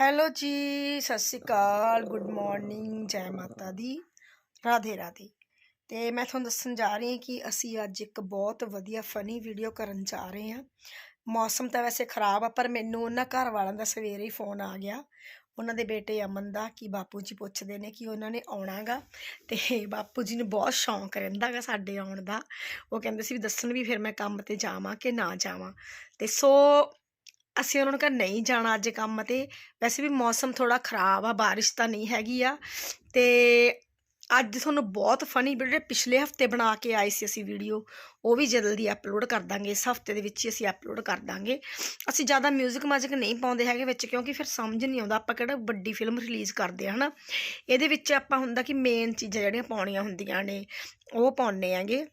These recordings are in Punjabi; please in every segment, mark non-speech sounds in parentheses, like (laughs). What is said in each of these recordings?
ਹੈਲੋ ਜੀ, ਸਤਿ ਸ਼੍ਰੀ ਅਕਾਲ, ਗੁੱਡ ਮਾਰਨਿੰਗ, ਜੈ ਮਾਤਾ ਦੀ, ਰਾਧੇ ਰਾਧੇ। ਤੇ ਮੈਂ ਤੁਹਾਨੂੰ ਦੱਸਣ ਜਾ ਰਹੀ ਹਾਂ ਕਿ ਅਸੀਂ ਅੱਜ ਇੱਕ ਬਹੁਤ ਵਧੀਆ ਫਨੀ ਵੀਡੀਓ ਕਰਨ ਜਾ ਰਹੇ ਹਾਂ। ਮੌਸਮ ਤਾਂ ਵੈਸੇ ਖਰਾਬ ਆ, ਪਰ ਮੈਨੂੰ ਉਹਨਾਂ ਘਰ ਵਾਲਿਆਂ ਦਾ ਸਵੇਰੇ ਹੀ ਫੋਨ ਆ ਗਿਆ। ਉਹਨਾਂ ਦੇ ਬੇਟੇ ਅਮਨ ਦਾ, ਕਿ ਬਾਪੂ ਜੀ ਪੁੱਛਦੇ ਨੇ ਕਿ ਉਹਨਾਂ ਨੇ ਆਉਣਾਗਾ ਤੇ ਬਾਪੂ ਜੀ ਨੂੰ ਬਹੁਤ ਸ਼ੌਂਕ ਰਹਿੰਦਾਗਾ ਸਾਡੇ ਆਉਣ ਦਾ। ਉਹ ਕਹਿੰਦੇ ਸੀ ਵੀ ਦੱਸਣ ਵੀ ਫਿਰ ਮੈਂ ਕੰਮ ਤੇ ਜਾਵਾਂ ਕਿ ਨਾ ਜਾਵਾਂ। ਤੇ ਸੋ ਅਸੀਂ ਉਹਨਾਂ ਨੂੰ ਕਿਹਾ ਨਹੀਂ ਜਾਣਾ ਅੱਜ ਕੰਮ ਤੇ। ਵੈਸੇ ਵੀ ਮੌਸਮ ਥੋੜਾ ਖਰਾਬ ਆ, ਬਾਰਿਸ਼ ਤਾਂ ਨਹੀਂ ਹੈਗੀ ਆ। ਤੇ ਅੱਜ ਤੁਹਾਨੂੰ ਬਹੁਤ ਫਨੀ ਜਿਹੜੇ ਪਿਛਲੇ ਹਫ਼ਤੇ ਬਣਾ ਕੇ ਆਏ ਸੀ ਅਸੀਂ ਵੀਡੀਓ। ਉਹ ਵੀ ਜਲਦੀ ਅਪਲੋਡ ਕਰ ਦਾਂਗੇ, ਇਸ ਹਫ਼ਤੇ ਦੇ ਵਿੱਚ ਹੀ ਅਸੀਂ ਅਪਲੋਡ ਕਰ ਦਾਂਗੇ। ਅਸੀਂ ਜ਼ਿਆਦਾ 뮤직 ਮਾਜਿਕ ਨਹੀਂ ਪਾਉਂਦੇ ਹੈਗੇ ਵਿੱਚ, ਕਿਉਂਕਿ ਫਿਰ ਸਮਝ ਨਹੀਂ ਆਉਂਦਾ ਆਪਾਂ ਕਿਹੜਾ ਵੱਡੀ ਫਿਲਮ ਰਿਲੀਜ਼ ਕਰਦੇ ਆ, ਹਨਾ? ਇਹਦੇ ਵਿੱਚ ਆਪਾਂ ਹੁੰਦਾ ਕਿ ਮੇਨ ਚੀਜ਼ਾਂ ਜਿਹੜੀਆਂ ਪਾਉਣੀਆਂ ਹੁੰਦੀਆਂ ਨੇ, ਉਹ ਪਾਉਣੇ ਆਂਗੇ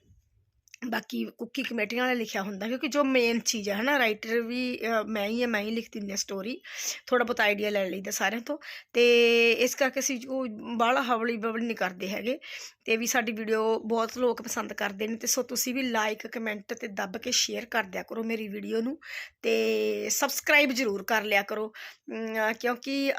ਬਾਕੀ ਕੁੱਕੀ ਕਮੇਟੀਆਂ ਵਾਲੇ ਲਿਖਿਆ ਹੁੰਦਾ, ਕਿਉਂਕਿ ਜੋ ਮੇਨ ਚੀਜ਼ ਹੈ ਹਨਾ ਰਾਈਟਰ ਵੀ ਮੈਂ ਹੀ ਆ, ਮੈਂ ਹੀ ਲਿਖ ਦਿੰਦੀ ਹਾਂ ਸਟੋਰੀ ਥੋੜਾ ਬਹੁਤ ਆਈਡੀਆ ਲੈ ਲਈਦਾ ਸਾਰਿਆਂ ਤੋਂ, ਤੇ ਇਸ ਕਰਕੇ ਅਸੀਂ ਉਹ ਬਾਹਲਾ ਹਵਲੀ ਬਵਲੀ ਨਹੀਂ ਕਰਦੇ ਹੈਗੇ, ਤੇ ਵੀ ਸਾਡੀ ਵੀਡੀਓ ਬਹੁਤ ਲੋਕ ਪਸੰਦ ਕਰਦੇ ਨੇ, ਤੇ ਸੋ ਤੁਸੀਂ ਵੀ ਲਾਈਕ ਕਮੈਂਟ ਤੇ ਦੱਬ ਕੇ ਸ਼ੇਅਰ ਕਰ ਦਿਆ ਕਰੋ ਮੇਰੀ ਵੀਡੀਓ ਨੂੰ, ਤੇ ਸਬਸਕ੍ਰਾਈਬ ਜ਼ਰੂਰ ਕਰ ਲਿਆ ਕਰੋ ਕਿਉਂਕਿ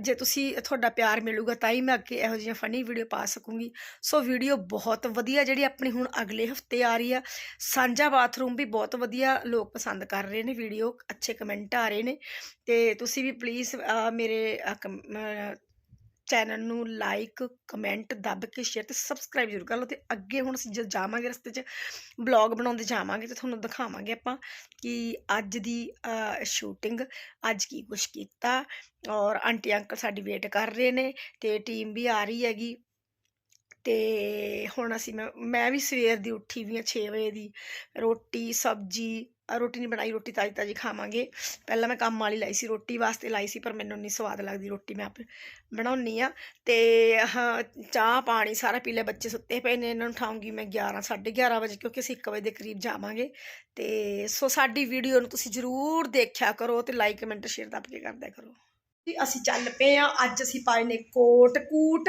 ਜੇ ਤੁਸੀਂ ਤੁਹਾਡਾ ਪਿਆਰ ਮਿਲੂਗਾ ਤਾਂ ਹੀ ਮੈਂ ਅੱਗੇ ਇਹੋ ਜਿਹੀਆਂ ਫਨੀ ਵੀਡੀਓ ਪਾ ਸਕੂੰਗੀ, ਸੋ ਵੀਡੀਓ ਬਹੁਤ ਵਧੀਆ ਜਿਹੜੀ ਆਪਣੀ ਹੁਣ ਅਗਲੇ ਹਫ਼ਤੇ ਆ ਰਹੀ ਆ। ਸਾਂਝਾ ਬਾਥਰੂਮ ਵੀ ਬਹੁਤ ਵਧੀਆ ਲੋਕ ਪਸੰਦ ਕਰ ਰਹੇ ਨੇ ਵੀਡੀਓ ਅੱਛੇ ਕਮੈਂਟ ਆ ਰਹੇ ਨੇ। ਤੇ ਤੁਸੀਂ ਵੀ ਪਲੀਜ਼ ਮੇਰੇ ਚੈਨਲ ਨੂੰ ਲਾਈਕ ਕਮੈਂਟ ਦੱਬ ਕੇ ਸ਼ੇਅਰ ਤੇ ਸਬਸਕ੍ਰਾਈਬ ਜ਼ਰੂਰ ਕਰ ਲਓ ਤੇ ਅੱਗੇ ਹੁਣ ਅਸੀਂ ਜਦ ਜਾਵਾਂਗੇ ਰਸਤੇ 'ਚ ਬਲੌਗ ਬਣਾਉਂਦੇ ਜਾਵਾਂਗੇ ਤੇ ਤੁਹਾਨੂੰ ਦਿਖਾਵਾਂਗੇ ਆਪਾਂ ਕਿ ਅੱਜ ਦੀ ਸ਼ੂਟਿੰਗ ਅੱਜ ਕੀ ਕੁਛ ਕੀਤਾ। ਔਰ ਆਂਟੀ ਅੰਕਲ ਸਾਡੀ ਵੇਟ ਕਰ ਰਹੇ ਨੇ ਤੇ ਟੀਮ ਵੀ ਆ ਰਹੀ ਹੈਗੀ। ਤੇ ਹੁਣ ਅਸੀਂ ਮੈਂ ਮੈਂ ਵੀ ਸਵੇਰ ਦੀ ਉੱਠੀ ਵੀ ਆ 6 ਵਜੇ ਦੀ। ਰੋਟੀ, ਸਬਜੀ ਰੋਟੀ ਨਹੀਂ ਬਣਾਈ, ਰੋਟੀ ਤਾਜੀ ਤਾਜੀ ਖਾਵਾਂਗੇ। ਪਹਿਲਾਂ ਮੈਂ ਕੰਮ ਵਾਲੀ ਲਾਈ ਸੀ, ਰੋਟੀ ਵਾਸਤੇ ਲਾਈ ਸੀ, ਪਰ ਮੈਨੂੰ ਨਹੀਂ ਸਵਾਦ ਲੱਗਦੀ ਰੋਟੀ ਮੈਂ ਆਪੇ ਬਣਾਉਣੀ ਆ ਤੇ ਹਾਂ, ਚਾਹ, ਪਾਣੀ ਸਾਰਾ ਪੀ ਲਿਆ, ਬੱਚੇ ਸੁੱਤੇ ਪਏ ਨੇ, ਇਹਨਾਂ ਨੂੰ ਉਠਾਉਂਗੀ ਮੈਂ 11 11:30 ਵਜੇ, ਕਿਉਂਕਿ ਅਸੀਂ 1 ਵਜੇ ਦੇ ਕਰੀਬ ਜਾਵਾਂਗੇ। ਤੇ ਸੋ ਸਾਡੀ ਵੀਡੀਓ ਨੂੰ ਤੁਸੀਂ ਜ਼ਰੂਰ ਦੇਖਿਆ ਕਰੋ ਤੇ ਲਾਈਕ, ਕਮੈਂਟ, ਸ਼ੇਅਰ ਦੱਬ ਕੇ ਕਰਦਿਆ ਕਰੋ। ਜੀ ਅਸੀਂ ਚੱਲ ਪਏ ਆ ਅੱਜ ਅਸੀਂ ਪਾਏ ਨੇ ਕੋਟ ਕੂਟ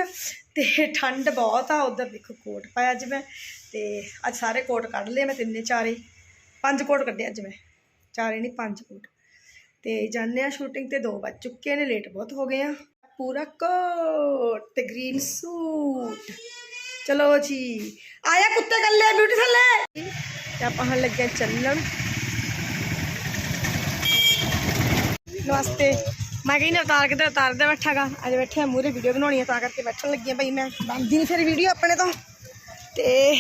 ਤੇ ਠੰਡ ਬਹੁਤ ਆ, ਉਧਰ ਦੇਖੋ ਕੋਟ ਪਾਇਆ ਅੱਜ ਮੈਂ ਤੇ ਅੱਜ ਸਾਰੇ ਕੋਟ ਕੱਢ ਲਏ ਮੈਂ ਤਿੰਨੇ ਚਾਰੇ ਪੰਜ ਕੋਟ ਕੱਢੇ ਅੱਜ ਮੈਂ, ਚਾਰੇ ਨਹੀਂ, ਪੰਜ ਕੋਟ। ਤੇ ਜਾਂਦੇ ਆ ਸ਼ੂਟਿੰਗ ਤੇ 2 ਵੱਜ ਚੁੱਕੇ ਨੇ ਲੇਟ ਬਹੁਤ ਹੋ ਗਏ ਆ। ਪੂਰਾ ਕੋਟ ਤੇ ਗ੍ਰੀਨ ਸੂਟ ਚਲੋ ਜੀ, ਆਇਆ ਕੁੱਤੇ ਗੱਲੇ ਬਿਊਟੀ ਥੱਲੇ। ਤੇ ਆਪਾਂ ਹੁਣ ਲੱਗੇ ਚੱਲਣ। ਨਮਸਤੇ। ਮੈਂ ਕਹਿੰਦੀ ਉਤਾਰ ਕੇ ਤੇ ਉਤਾਰ ਦੇ ਬੈਠਾਗਾ। ਅੱਜ ਬੈਠੇ ਆ ਮੂਰੇ ਵੀਡੀਓ ਬਣਾਉਣੀ ਆ ਤਾਂ ਕਰਕੇ ਬੈਠਣ ਲੱਗੀ ਆ ਬਈ ਮੈਂ। ਬਣਦੀ ਨਹੀਂ ਫਿਰ ਵੀਡੀਓ ਆਪਣੇ ਤੋਂ। ਤੇ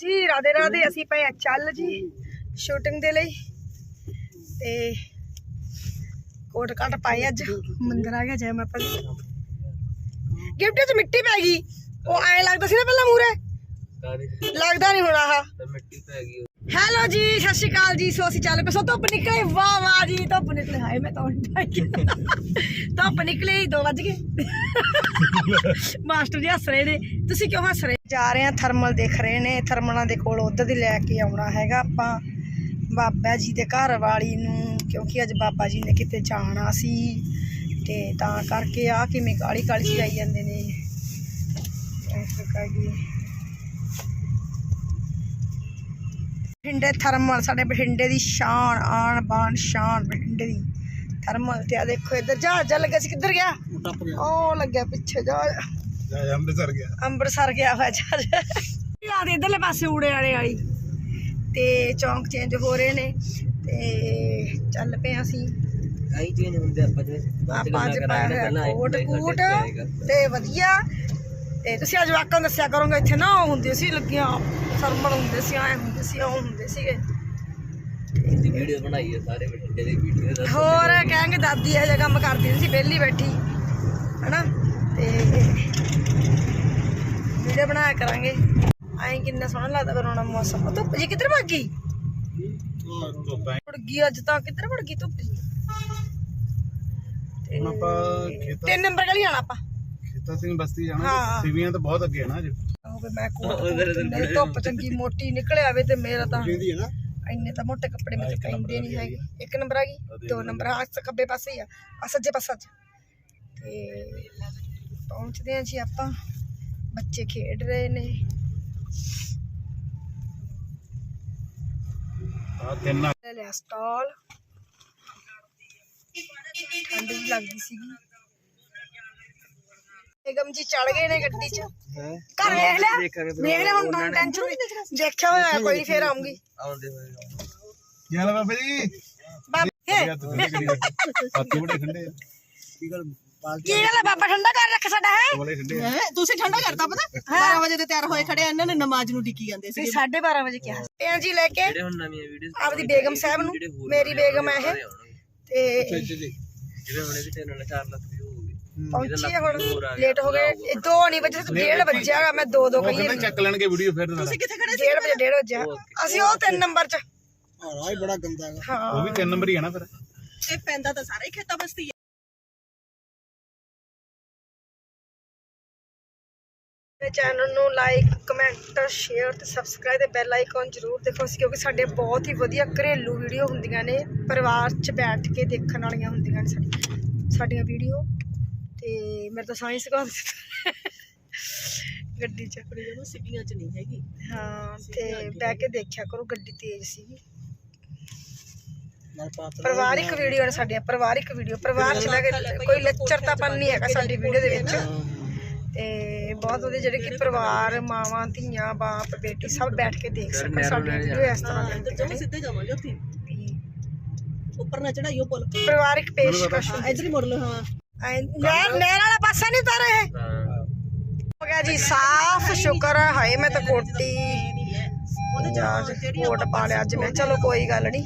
ਜੀ ਰਾਦੇ ਰਾਦੇ ਅਸੀਂ ਪਏ ਆ ਚੱਲ ਜੀ ਸ਼ੂਟਿੰਗ ਦੇ ਲਈ। ਤੇ ਕੋਟ ਕੱਟ ਪਾਏ ਅੱਜ। ਮੰਦਰ ਆ ਗਿਆ ਜੈ ਮਾਤਾ ਦੀ। ਗਿਫਟ 'ਚ ਮਿੱਟੀ ਪੈ ਗਈ। ਉਹ ਐ ਲੱਗਦਾ ਸੀ ਨਾ ਪਹਿਲਾਂ ਮੂਰੇ ਲੱਗਦਾ ਨਹੀਂ ਹੁਣ ਆਹ। ਮਿੱਟੀ ਪੈ ਗਈ ਹੈਲੋ ਜੀ, ਸਤਿ ਸ਼੍ਰੀ ਅਕਾਲ ਜੀ, ਸੋ ਅਸੀਂ ਚੱਲ ਪਏ ਸੋ ਧੁੱਪ ਨਿਕਲੇ, ਵਾਹ ਵਾਹ ਜੀ, ਧੁੱਪ ਨਿਕਲੇ। ਹਾਏ, ਮੈਂ ਤਾਂ ਉੱਠ ਧੁੱਪ ਨਿਕਲੇ 2 ਵਜ ਗਏ। ਮਾਸਟਰ ਜੀ ਹੱਸ ਰਹੇ ਨੇ। ਤੁਸੀਂ ਕਿਉਂ ਹੱਸ ਰਹੇ? ਜਾ ਰਹੇ ਆ ਥਰਮਲ ਦੇਖ ਰਹੇ ਨੇ। ਥਰਮਲਾਂ ਦੇ ਕੋਲ ਉਧਰ ਦੀ ਲੈ ਕੇ ਆਉਣਾ ਹੈਗਾ ਆਪਾਂ। ਬਾਬਾ ਜੀ ਦੇ ਘਰ ਵਾਲੀ ਨੂੰ, ਕਿਉਂਕਿ ਅੱਜ ਬਾਬਾ ਜੀ ਨੇ ਕਿਤੇ ਜਾਣਾ ਸੀ। ਤੇ ਤਾਂ ਕਰਕੇ ਆ ਕਿਵੇਂ ਕਾਲੀ ਕਾਲੀ ਆਈ ਜਾਂਦੇ ਨੇ। ਇਸ ਕਰਕੇ ਬਠਿੰਡੇ ਥਰਮਲ ਸਾਡੇ ਬਠਿੰਡੇ ਦੀ ਸ਼ਾਨ ਆਣ ਬਾਣ ਸ਼ਾਨ ਬਠਿੰਡੇ ਦੀ ਥਰਮਲ ਤੇ ਆ ਦੇਖੋ ਇੱਧਰ। ਜਹਾਜ਼ ਜਾ ਲੱਗਾ ਸੀ ਕਿੱਧਰ ਗਿਆ? ਟੱਪ ਗਿਆ। ਉਹ ਲੱਗਿਆ ਪਿੱਛੇ ਜਾ। ਅੰਮ੍ਰਿਤਸਰ ਗਿਆ। ਅੰਮ੍ਰਿਤਸਰ ਗਿਆ ਹੋਇਆ ਜਹਾਜ਼ ਆ ਦੇ ਇਧਰਲੇ ਪਾਸੇ ਊੜੇ ਵਾਲੇ ਵਾਲੀ। ਤੇ ਚੌਂਕ ਚੇਂਜ ਹੋ ਰਹੇ ਨੇ ਤੇ ਚੱਲ ਪਏ ਅਸੀਂ। ਆਈ ਚੇਂਜ ਹੁੰਦੇ ਆਪਾਂ ਜਿਵੇਂ ਆਪਾਂ ਅੱਜ ਪਾਇਆ ਕੋਟ ਕੂਟ ਤੇ ਵਧੀਆ। ਤੇ ਤੁਸੀਂ ਅੱਜ ਵਾਕਾਂ ਦੱਸਿਆ ਕਰੋਗੇ ਇੱਥੇ ਨਾ ਉਹ ਹੁੰਦੇ ਸੀ ਲੱਗੀਆਂ ਥਰਮਲ ਹੁੰਦੇ ਸੀ ਐ ਹੁੰਦੇ ਸੀ ਉਹ ਹੁੰਦੇ ਸੀਗੇ। ਦੀ ਵੀਡੀਓ ਬਣਾਈ ਹੈ ਸਾਰੇ ਬਠਿੰਡੇ ਦੀ ਵੀਡੀਓ ਦਾ ਹੋਰ ਕਹਿਣਗੇ ਦਾਦੀ ਇਹ ਜਿਹਾ ਕੰਮ ਕਰਦੀ ਸੀ ਵਿਹਲੀ ਬੈਠੀ। ਹਨਾ? ਤੇ ਵੀਡੀਓ ਬਣਾਇਆ ਕਰਾਂਗੇ। ਐਂ ਕਿੰਨਾ ਸੋਹਣਾ ਲੱਗਦਾ ਬਰੋਣਾ ਮੌਸਮ। ਉਹ ਧੁੱਪ ਜੀ ਕਿੱਧਰ ਭੱਗ ਗਈ? ਉੜ ਗਈ ਅੱਜ ਤਾਂ ਕਿੱਧਰ ਵੜ ਗਈ ਧੁੱਪ ਜੀ ਤੇ ਹੁਣ ਆਪਾਂ ਖੇਤਾਂ ਤਿੰਨ ਨੰਬਰ ਗਲੀ ਜਾਣਾ ਆਪਾਂ। ਖੇਤਾਂ ਸਿੰਘ ਬਸਤੀ ਹਾਂ। ਜਾਣਾ ਸਿਵੀਆਂ ਤਾਂ ਬਹੁਤ ਅੱਗੇ ਹੈ ਨਾ ਅੱਜ। ਉਹ ਵੀ ਮੈਂ ਕੋਟ ਨਹੀਂ ਧੁੱਪ ਚੰਗੀ ਮੋਟੀ ਨਿਕਲ ਆਵੇ ਤੇ ਮੇਰਾ ਤਾਂ ਜਿੰਦੀ ਹੈ ਨਾ। ਇੰਨੇ ਤਾਂ ਮੋਟੇ ਕੱਪੜੇ ਮੇਰੇ ਪੈਂਦੇ ਨਹੀਂ ਹੈਗੇ। ਇੱਕ ਨੰਬਰ ਆ ਗਈ ਦੋ ਨੰਬਰ ਆ ਖੱਬੇ ਪਾਸੇ ਹੀ ਆ ਆ ਸੱਜੇ ਪਾਸੇ ਤੇ ਪਹੁੰਚਦੇ ਆ ਜੀ ਆਪਾਂ। ਬੱਚੇ ਖੇਡ ਰਹੇ ਨੇ। ਆ ਤਿੰਨ ਲੈ ਲਿਆ ਸਟਾਲ। ਠੰਡ ਵੀ ਲੱਗਦੀ ਸੀਗੀ। ਬੇਗਮ ਜੀ ਚੜ ਗਏ ਨੇ ਗੱਡੀ 'ਚ। ਘਰ ਵੇਖ ਲਿਆ? ਵੇਖ ਲਿਆ ਹੁਣ ਤੁਹਾਨੂੰ ਟੈਨਸ਼ਨ ਨਹੀਂ ਦੇਖਿਆ? ਹੋਇਆ ਕੋਈ ਨੀ, ਫੇਰ ਆਉਂਗੀ ਆਉਂਦੇ ਹੋਏ ਚੱਲ ਬਾਬਾ ਜੀ? ਬਾਬੇ ਹੱਥੀ ਬੜੇ ਠੰਡੇ ਆ। ਕੀ ਗੱਲ ਹੈ ਬਾਬਾ ਠੰਡਾ ਕਰ ਰੱਖ ਸਾਡਾ ਹੈ? ਆ? ਤੁਸੀਂ ਠੰਡਾ ਕਰਤਾ ਪਤਾ? 12 ਵਜੇ ਦੇ ਤਿਆਰ ਹੋਏ ਖੜੇ ਆ, ਇਹਨਾਂ ਨੇ ਨਮਾਜ਼ ਨੂੰ ਡਿੱਕੀ ਜਾਂਦੇ ਸੀ ਤੁਸੀਂ 12:30 ਵਜੇ ਕਿਹਾ। ਪਿਆ ਜੀ ਲੈ ਕੇ ਜਿਹੜੇ ਹੁਣ ਨਵੀਆਂ ਵੀਡੀਓਜ਼ ਆਪਦੀ ਬੇਗਮ ਸਾਹਿਬ ਨੂੰ ਮੇਰੀ ਬੇਗਮ ਹੈ ਇਹ। ਤੇ ਜਿਵੇਂ ਹੁਣੇ ਵੀ ਤੇਰੇ ਨਾਲ 4 ਲੱਖ ਪਹੁੰਚੀ ਹੈ ਹੁਣ। ਲੇਟ ਹੋ ਗਏ। ਇਹ 2 ਨਹੀਂ ਵਜੇ ਤੱਕ 1:30 ਵਜਿਆਗਾ ਮੈਂ 2 2 ਕਹੀ ਕਹਿੰਦਾ ਚੱਕ ਲੈਣਗੇ ਵੀਡੀਓ ਫਿਰ ਦੁਬਾਰਾ। ਤੁਸੀਂ ਕਿੱਥੇ ਖੜੇ 1:30 ਵਜੇ 1:30 ਵਜੇ ਅਸੀਂ ਉਹ 3 ਨੰਬਰ 'ਚ। ਰਾਹ ਹੀ ਬੜਾ ਗੰਦਾ ਹੈਗਾ। ਹਾਂ। ਉਹ ਵੀ ਤਿੰਨ ਨੰਬਰ ਹੀ ਆ ਨਾ ਫਿਰ। ਸੀ ਇਹ ਪੈਂਦਾ ਤਾਂ ਸਾਰਾ ਹੀ ਖੇਤਾਂ ਬਸਤੀ ਹੈ ਮੇਰੇ ਚੈਨਲ ਨੂੰ ਲਾਈਕ ਕਮੈਂਟ ਸ਼ੇਅਰ ਤੇ ਸਬਸਕ੍ਰਾਈਬ ਤੇ ਬੈਲ ਆਈਕਨ ਜ਼ਰੂਰ ਦੇਖੋ ਅਸੀਂ ਕਿਉਂਕਿ ਸਾਡੇ ਬਹੁਤ ਹੀ ਵਧੀਆ ਘਰੇਲੂ ਵੀਡੀਓ ਹੁੰਦੀਆਂ ਨੇ ਪਰਿਵਾਰ 'ਚ ਬੈਠ ਕੇ ਦੇਖਣ ਵਾਲੀਆਂ ਹੁੰਦੀਆਂ ਨੇ ਸਾਡੀ ਸਾਡੀਆਂ ਵੀਡੀਓ ਤੇ ਮੇਰੇ ਤਾਂ ਸਾਇੰਸ ਦਿੱਤਾ। ਗੱਡੀ 'ਚ। ਜਦੋਂ ਸਿੱਧੀਆਂ ਚ ਨਹੀਂ ਹੈਗੀ। ਹਾਂ ਤੇ ਬਹਿ ਕੇ ਦੇਖਿਆ ਕਰੋ ਗੱਡੀ ਤੇਜ਼ ਸੀਗੀ। ਪਰਿਵਾਰਿਕ ਵੀਡੀਓ ਨੇ ਸਾਡੀਆਂ ਪਰਿਵਾਰਿਕ ਵੀਡੀਓ ਪਰਿਵਾਰ ਚ ਲੈ ਕੇ ਕੋਈ ਲੱਚਰਤਾਪਨ ਨਹੀਂ ਹੈਗਾ ਸਾਡੀ ਵੀਡੀਓ ਦੇ ਵਿੱਚ। ਤੇ ਬਹੁਤ ਉਹਦੇ ਜਿਹੜੇ ਕਿ ਪਰਿਵਾਰ ਮਾਵਾਂ ਧੀਆਂ ਬਾਪ ਬੇਟੀ ਸਭ ਬੈਠ ਕੇ ਦੇਖ ਸਕਣ ਸਾਡੀ ਵੀਡੀਓ ਇਸ ਤਰ੍ਹਾਂ ਲੱਗਦੀ ਜਮੇ ਸਿੱਧੇ ਜਾਵਾਂਗੇ ਉੱਥੇ। ਉੱਪਰ ਨਾ ਚੜਾਈਓ ਪੁੱਲ। ਪਰਿਵਾਰਿਕ ਪੇਸ਼ਕਸ਼ ਹਾਂ ਇੱਧਰ ਹੀ ਮੁੜ ਲਓ ਹਾਂ। ਨਹਿਰ ਨਹਿਰ ਵਾਲਾ ਪਾਸਾ ਨਹੀਂ ਉਤਾਰੇ ਇਹ? ਹਾਂ। ਹੋ ਗਿਆ ਜੀ ਸਾਫ਼ ਸ਼ੁਕਰ ਹੈ ਹਾਏ ਮੈਂ ਤਾਂ ਕੋਟੀ ਨਹੀਂ ਹੈ ਉਹਦੇ ਜਾਂ ਚ ਕੋਟ ਪਾ ਲਿਆ ਅੱਜ ਮੈਂ। ਚਲੋ ਕੋਈ ਗੱਲ ਨਹੀਂ।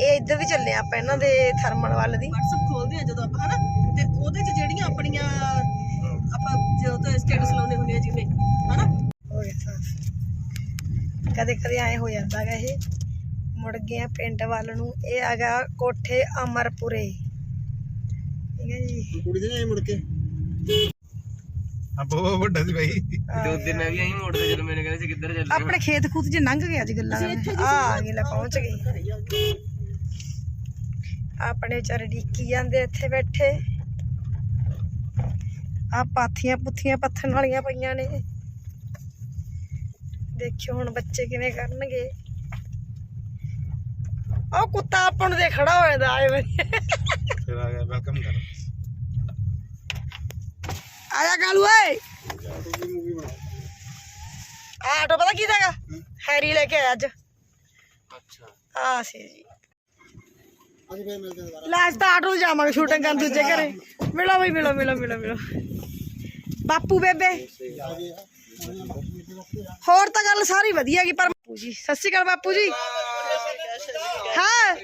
ਇਹ ਇੱਧਰ ਵੀ ਚੱਲੇ ਆਪਾਂ ਇਹਨਾਂ ਦੇ ਥਰਮਲ ਵੱਲ ਦੀ। WhatsApp ਖੋਲਦੇ ਆ ਜਦੋਂ ਆਪਾਂ ਹਨਾ? ਤੇ ਉਹਦੇ ਚ ਜਿਹੜੀਆਂ ਆਪਣੀਆਂ ਆਪਾਂ ਜਦੋਂ ਤੇ ਸਟੇਟਸ ਲਾਉਂਦੇ ਹੁੰਦੇ ਆ ਜਿਵੇਂ ਹਨਾ? ਹੋ ਗਿਆ ਸਾਫ਼। ਕਦੇ ਕਦੇ ਐ ਹੋ ਜਾਂਦਾ ਇਹ। ਮੁੜ ਗਏ ਆ ਪਿੰਡ ਵੱਲ ਨੂੰ ਇਹ ਹੈਗਾ ਕੋਠੇ ਅਮਰਪੁਰੇ। ਠੀਕ ਹੈ ਜੀ। ਕੁੜੀ ਦੇ ਨਹੀਂ ਮੁੜ ਕੇ? ਹਾਂ ਬਹੁਤ ਵੱਡਾ ਸੀ ਭਾਈ ਦੋ ਦਿਨ ਮੈਂ ਵੀ ਆਈ ਮੋੜਦੇ ਜਦੋਂ ਮੈਨੂੰ ਕਹਿੰਦੇ ਸੀ ਕਿੱਧਰ ਚੱਲੇ ਹੋ? ਆਪਣੇ ਖੇਤ ਖੂਤ 'ਚ ਲੰਘ ਗਏ ਅੱਜ ਗੱਲਾਂ ਆ ਆ ਗਏ ਲੈ ਪਹੁੰਚ ਗਏ। ਆਪਣੇ ਵਿਚਾਰੇ ਡੀਕੀ ਜਾਂਦੇ ਇੱਥੇ ਬੈਠੇ। ਆ ਪਾਥੀਆਂ ਪੁੱਥੀਆਂ ਪੱਥਣ ਵਾਲੀਆਂ ਪਈਆਂ ਨੇ। ਦੇਖਿਓ ਹੁਣ ਬੱਚੇ ਕਿਵੇਂ ਕਰਨਗੇ। ਉਹ ਕੁੱਤਾ ਆਪਾਂ ਨੂੰ ਦੇ ਖੜਾ ਹੋਇਆ ਦਾ ਆਏ ਵਾਰੀ ਫਿਰ ਆ ਗਿਆ ਵੈਲਕਮ ਕਰ। ਆਇਆ ਗਾਲੂ ਓਏ। ਆ ਆਟੋ ਪਤਾ ਕੀ ਹੈਗਾ? ਹੈਰੀ ਲੈ ਕੇ ਆਇਆ ਅੱਜ। ਅੱਛਾ। ਆ ਸੀ ਜੀ। ਅੱਜ ਫੇਰ ਮਿਲਦੇ ਦੁਬਾਰਾ। ਲਾਜ ਤਾਂ ਆਟੋ 'ਚ ਜਾਵਾਂਗੇ ਸ਼ੂਟਿੰਗ ਕਰਨ ਦੂਜੇ ਘਰੇ। ਮਿਲੋ ਬਈ ਮਿਲੋ ਮਿਲੋ ਮਿਲੋ ਮਿਲੋ। ਬਾਪੂ ਬੇਬੇ। ਹੋਰ ਤਾਂ ਗੱਲ ਸਾਰੀ ਵਧੀਆ ਗਈ ਪਰ ਬਾਪੂ ਜੀ ਸਤਿ ਸ਼੍ਰੀ ਅਕਾਲ ਬਾਪੂ ਜੀ। ਹਾਂ।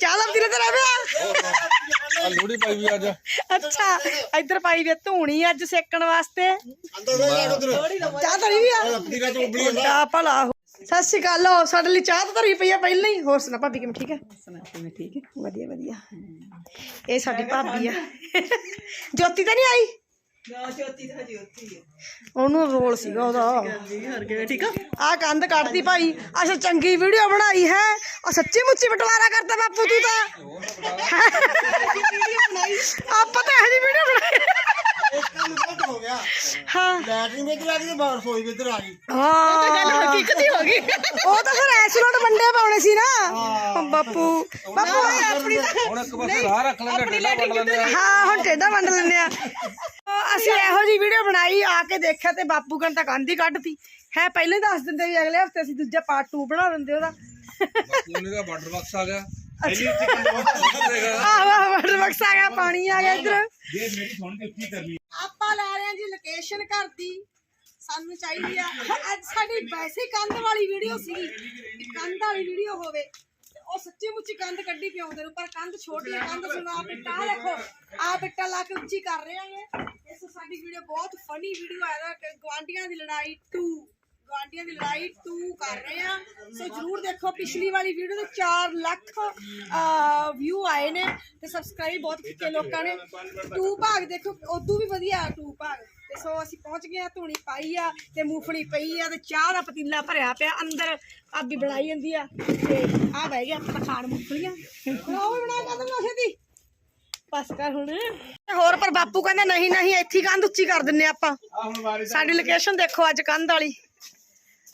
ਚਾਹ ਦਾ ਦਿਲ ਤੇਰਾ ਪਿਆ ਆ ਲੋੜੀ ਪਾਈ ਵੀ ਅੱਜ। ਅੱਛਾ ਇੱਧਰ ਪਾਈ ਵੀ ਧੂਣੀ ਅੱਜ ਸੇਕਣ ਵਾਸਤੇ। ਅੰਦਰ ਦੇ ਜਾ ਉਧਰ। ਚਾਹ ਧਰੀ ਵੀ ਆ। ਲੱਕੜੀ ਦਾ ਤੂੰ ਉਬਲੀ ਵੱਡਾ ਭਲਾ ਹੋ। ਸਤਿ ਸ਼੍ਰੀ ਅਕਾਲ ਸਾਡੇ ਲਈ ਚਾਹ ਤਾਂ ਧਰੀ ਪਈ ਆ ਪਹਿਲਾਂ ਹੀ। ਹੋਰ ਸੁਣਾ ਭਾਬੀ ਕਿਵੇਂ ਠੀਕ ਹੈ ਠੀਕ ਹੈ ਵਧੀਆ ਵਧੀਆ। ਇਹ ਸਾਡੀ ਭਾਬੀ ਆ। ਜੋਤੀ ਤਾਂ ਨਹੀਂ ਆਈ? ਨਾ ਜੋਤੀ ਤਾਂ ਹਜੇ ਉੱਥੇ ਹੀ ਹੈ ਉਹਨੂੰ ਰੋਲ ਸੀਗਾ ਉਹਦਾ। ਜੀ ਹਰ ਗਏ ਠੀਕ ਆ? ਆ ਕੰਧ ਕੱਢਦੀ ਭਾਈ। ਅੱਛਾ ਚੰਗੀ ਵੀਡੀਓ ਬਣਾਈ ਹੈ। ਆ ਸੱਚੀ ਮੁੱਚੀ ਬਟਵਾਰਾ ਕਰਤਾ ਬਾਪੂ ਤੂੰ ਤਾਂ। ਆਪਾਂ ਤਾਂ ਇਹੋ ਜਿਹੀ ਵੀਡੀਓ ਬਣਾਈ। ਕੰਮ ਗਲਤ ਹੋ ਗਿਆ। ਹਾਂ। ਲੈਟਰਿੰਗ ਵਿੱਚ ਆ ਗਈ ਤੇ ਬਾਹਰ ਸੋਈ ਵਿੱਚ ਆ ਗਈ। ਹਾਂ। ਹਕੀਕਤ ਹੀ ਹੋ ਗਈ। ਉਹ ਤਾਂ ਫਿਰ ਐਸਲੋਟ ਵੰਡੇ ਪਾਉਣੇ ਸੀ ਨਾ। ਬਾਪੂ। ਬਾਪੂ ਆਪਣੀ ਹੁਣ ਇੱਕ ਪਾਸੇ ਰਾਹ ਰੱਖ ਲੈਂਦੇ ਢੇਲਾ ਵੰਡ ਲੈਂਦੇ ਆ। ਹਾਂ ਹੁਣ ਟੇਡਾ ਵੰਡ ਲੈਂਦੇ ਆ। ਅਸੀਂ ਇਹੋ ਜੀ ਵੀਡੀਓ ਬਣਾਈ ਆ ਕੇ ਦੇਖਿਆ ਤੇ ਬਾਪੂ ਕੰਨ ਤਾਂ ਕੰਧ ਹੀ ਕੱਢਤੀ। ਹੈ ਪਹਿਲਾਂ ਹੀ ਦੱਸ ਦਿੰਦੇ ਵੀ ਅਗਲੇ ਹਫ਼ਤੇ ਅਸੀਂ ਦੂਜਾ ਪਾਰਟ 2 ਬਣਾ ਦਿੰਦੇ ਉਹਦਾ। ਉਹਨੇ ਦਾ ਬਾਰਡਰ ਬਾਕਸ ਆ ਗਿਆ। ਆਹ ਵਾਹ ਵਾਟਰ ਬਾਕਸ ਆ ਗਿਆ ਪਾਣੀ ਆ ਗਿਆ ਇੱਧਰ। ਜੇ ਮੇਰੀ ਸੁਣ ਕੇ ਕੀ ਕਰਨੀ ਆਪਾਂ ਲੈ ਰਹੇ ਹਾਂ ਜੀ ਲੋਕੇਸ਼ਨ ਘਰ ਦੀ ਸਾਨੂੰ ਚਾਹੀਦੀ ਆ। ਅੱਜ ਸਾਡੀ ਵੈਸੇ ਕੰਧ ਵਾਲੀ ਵੀਡੀਓ ਸੀ। ਵੀ ਕੰਧ ਵਾਲੀ ਵੀਡੀਓ ਹੋਵੇ। ਤੇ ਉਹ ਸੱਚੀ ਮੁੱਚੀ ਕੰਧ ਕੱਢੀ ਪਿਆਉਂਦੇ ਨੂੰ। ਪਰ ਕੰਧ ਛੋਟੀ ਹੈ ਕੰਧ ਸੁਣਾ ਪਿੱਟਾ ਦੇਖੋ। ਆ ਪਿੱਟਾ ਲਾ ਕੇ ਉੱਚੀ ਕਰ ਰਹੇ ਆਂਗੇ ਸਾਡੀ ਵੀਡੀਓ ਬਹੁਤ ਫਨੀ ਵੀਡੀਓ ਹੈ ਨਾ ਗਵਾਂਡੀਆਂ ਦੀ ਲੜਾਈ 2 ਗਵਾਂਡੀਆਂ ਦੀ ਲੜਾਈ 2 ਕਰ ਰਹੇ ਆ। ਸੋ ਜਰੂਰ ਦੇਖੋ, ਪਿਛਲੀ ਵਾਲੀ ਵੀਡੀਓ ਤੇ 4 ਲੱਖ ਵਿਊ ਆਏ ਨੇ ਤੇ ਸਬਸਕ੍ਰਾਈਬ ਬਹੁਤ ਕੀਤੇ ਲੋਕਾਂ ਨੇ। 2 ਭਾਗ ਦੇਖੋ, ਉਦੋਂ ਵੀ ਵਧੀਆ 2 ਭਾਗ। ਤੇ ਸੋ ਅਸੀਂ ਪਹੁੰਚ ਗਏ ਆ, ਧੂਣੀ ਪਾਈ ਆ ਤੇ ਮੂੰਗਫਲੀ ਪਈ ਆ ਤੇ ਚਾਹ ਦਾ ਪਤੀਲਾ ਭਰਿਆ ਪਿਆ ਅੰਦਰ। ਆਬੀ ਬਣਾਈ ਜਾਂਦੀ ਆ ਤੇ ਆ ਬਹਿ ਗਿਆ, ਆਪਾਂ ਖਾਣ ਮੂੰਗਫਲੀਆਂ। ਉਹ ਬਣਾ ਕਦਮ ਨਾ ਛੇਤੀ? ਬਸ ਕਰ ਹੁਣ। ਹੋਰ ਪਰ ਬਾਪੂ ਕਹਿੰਦਾ ਨਹੀਂ ਨਹੀਂ, ਇੱਥੇ ਕੰਧ ਉੱਚੀ ਕਰ ਦਿੰਨੇ ਆਪਾਂ। ਸਾਡੀ ਲੋਕੇਸ਼ਨ ਦੇਖੋ ਅੱਜ ਕੰਧ ਵਾਲੀ।